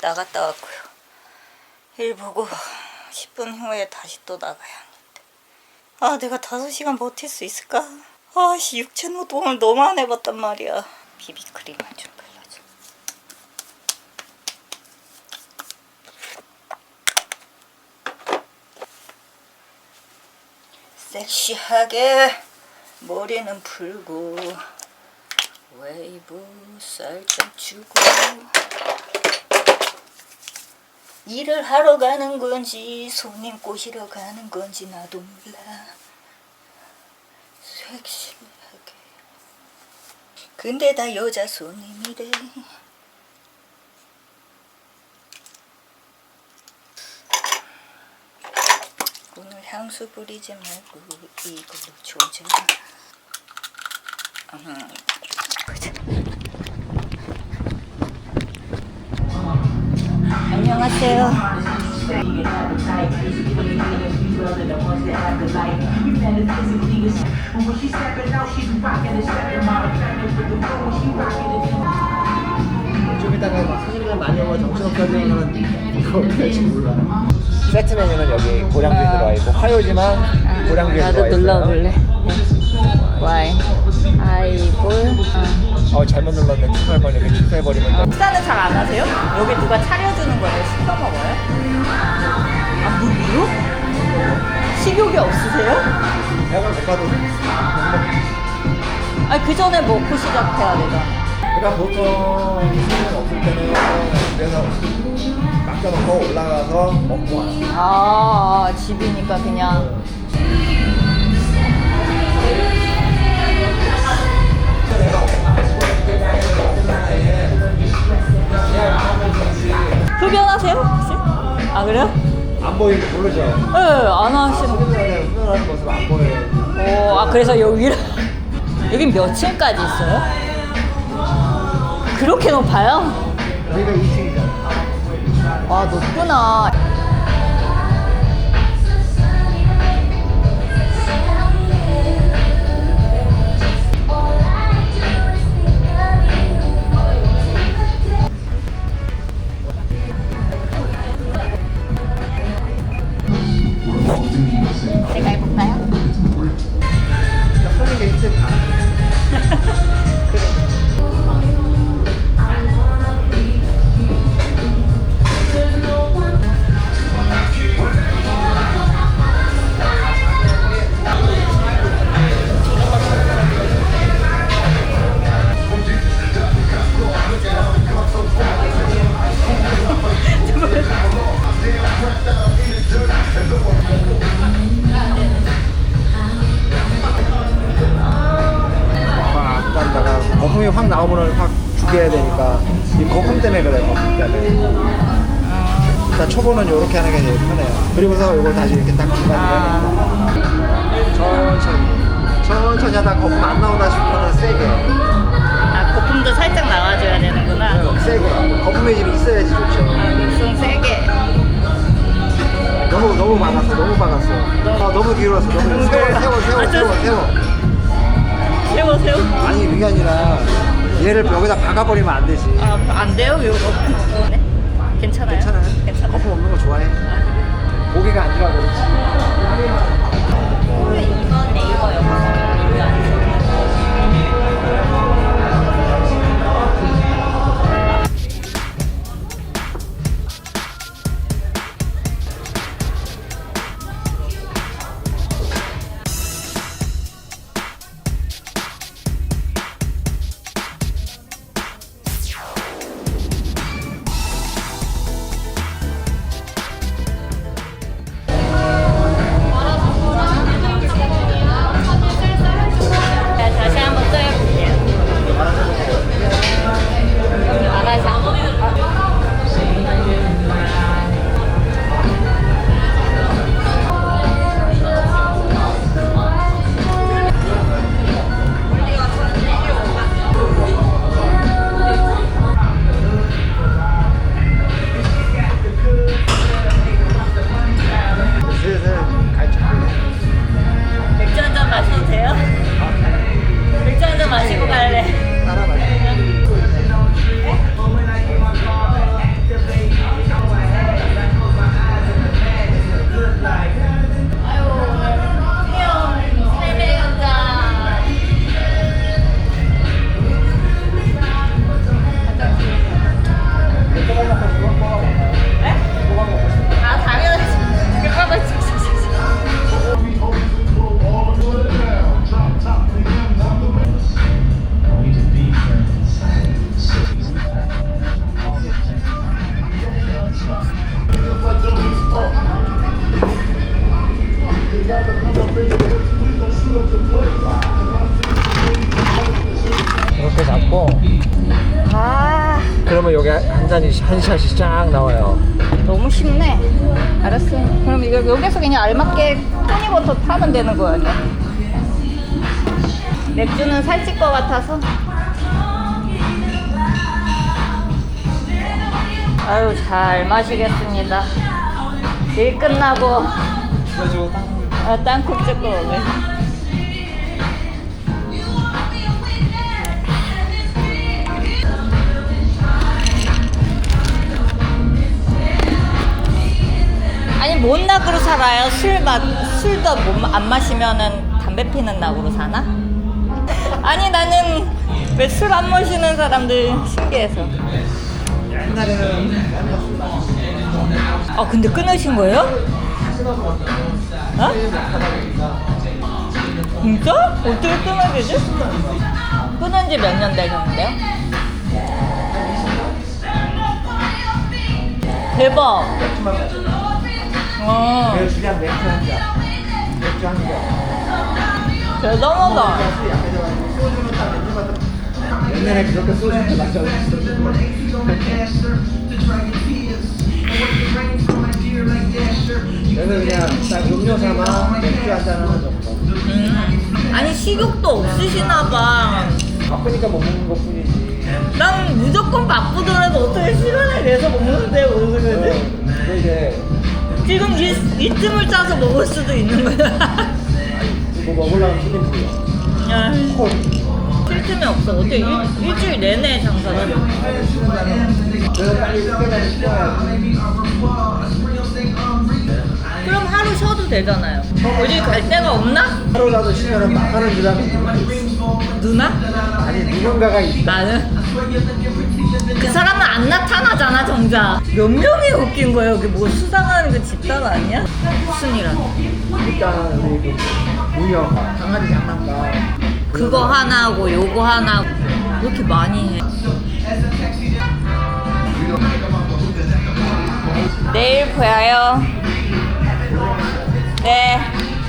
나갔다 왔고요. 일 보고 10분 후에 다시 또 나가야 하는데. 아, 내가 5시간 버틸 수 있을까? 아, 씨, 육체 노동을 너무 안 해봤단 말이야. 비비크림을 좀 발라줘. 섹시하게 머리는 풀고 웨이브 살짝 주고 일을 하러 가는 건지 손님 꼬시러 가는 건지 나도 몰라. 섹시하게. 근데 다 여자 손님이래. 오늘 향수 뿌리지 말고 이걸로 조져 음, 안녕하세요. 막 손님들 많이 오면 정신없어지면 이거 어떻게 할지 몰라. 세트 메뉴는 여기 고량주에 들어와 있고 화요지만 고량주에 나도 들어와 있어요. 눌러볼래. 와인, 하이볼. 어 잘못 눌렀네. 취소해버리면 취소해버리면 돼. 식사는 잘 안 하세요? 여기 누가 차려주는 거예요? 시켜 먹어요? 아, 무료? 식욕이 없으세요? 배가 고파도 아니, 그 전에 먹고 시작해야 되잖아. 그러니까 보통 손님 없을 때는 그래서 맡겨놓고 올라가서 먹고 와요. 아, 아, 집이니까 그냥. 흡연하세요? 혹시? 아, 그래요? 안 보이고 모르죠. 네, 안 하시는 거. 흡연하는 모습 안 보여요. 오, 아, 그래서 여기를. 여긴 몇 층까지 있어요? 그렇게 높아요? 여기가 2층이잖아. 와, 높구나. 나오면 확 죽여야 되니까 이 거품 때문에 그래요 거품 때문에. 일단 초보는 이렇게 하는 게 제일 편해요. 그리고서 이거 다시 이렇게 딱 중간에 천천히 천천히 하다가 거품 안 나오다 싶으면 세게. 아, 거품도 살짝 나와줘야 되는구나. 세게. 거품의 질이 있어야지 좋죠. 좀 세게. 너무 너무 막았어 너무 막았어. 아, 너무 길었어 너무 세워 세워 세워 세워 세워. 세워, 세워. 아니 그게 아니라 얘를 여기다 박아버리면 안 되지 아, 안 돼요? 이거 네? 괜찮아요? 괜찮아요. 괜찮아요. 거품 없는 거 좋아해. 고기가 안 좋아 그렇지. 이번 네이버 영상 그러면 여기 한 잔이 한 샷이 쫙 나와요. 너무 쉽네. 알았어. 그럼 이거 여기서 그냥 알맞게 토니버터 타면 되는 거 아니야? 맥주는 살찔 것 같아서. 아유 잘 마시겠습니다. 일 끝나고 아, 땅콩 찍고 오네. 아니 뭔 낙으로 살아요? 술 마, 술도 못, 마- 안 마시면은 담배 피는 낙으로 사나? 아니 나는 왜 술 안 마시는 사람들 신기해서. 아 근데 끊으신 거예요? 어? 진짜? 어떻게 끊어야 되지? 끊은 지 몇 년 되셨는데요? 대박. 어, 내 주량 맥주 한 잔. 맥주 한 잔. 대단하다. 소주는 딱 맥주 같은. 옛날에 그렇게 소주를 마셨어. 그래서 그냥 딱 음료 삼아 맥주 한 잔 하는 정도. 음. 아니 식욕도 없으시나 봐. 바쁘니까 못 먹는 것 뿐이지. 난 무조건 바쁘더라도 어떻게 시간을 내서 먹는데 무슨 거지? 근데 이제 지금 이, 이쯤을 짜서 먹을 수도 있는 거야. 뭐 먹으려면 힘이 들려. 야, 콜. 쉴 틈이 없어. 어떻게 일, 일주일 내내 장사를. 내가 빨리. 그럼 하루 쉬어도 되잖아요. 어디 갈 데가 없나? 하루라도 쉬면은 망하는 줄 알고 누나? 아니 누군가가 있다. 나는? 그 사람은 안 나타나잖아, 정작. 몇 명이 웃긴 거예요? 여기 뭐 수상하는 그 집단 아니야? 하는 일단 우리 그 무형 강아지 장난감 그거 하나 하고 요거 하나 하고 왜 이렇게 많이 해? 내일 보여요. 네.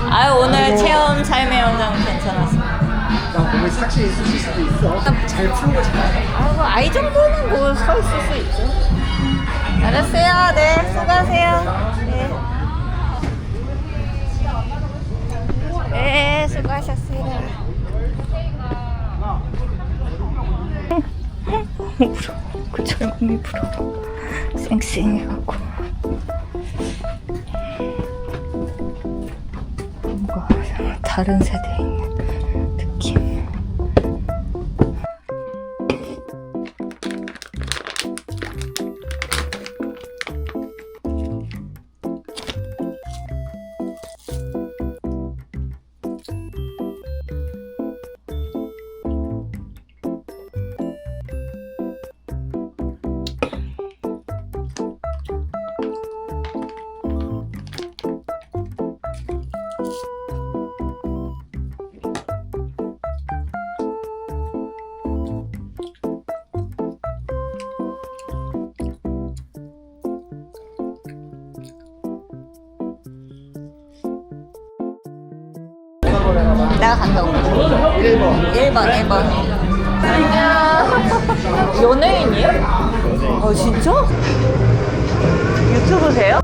아유 오늘 체험 삶의 현장 괜찮았습니다. 나 몸에 삭시 있을 수도 있어. 잘 풀고 잘. 아이고 아이 정도는 뭐 서 있을 수 있죠. 알았어요. 네, 수고하세요. 네. 네, 수고하셨어요. 울어. 그 젊음이 불어. 쌩쌩해갖고. 뭔가 다른 세대 내가 간다고. 1번. 1번, 1번. 안녕. 연예인이에요? 어, 진짜? 유튜브세요?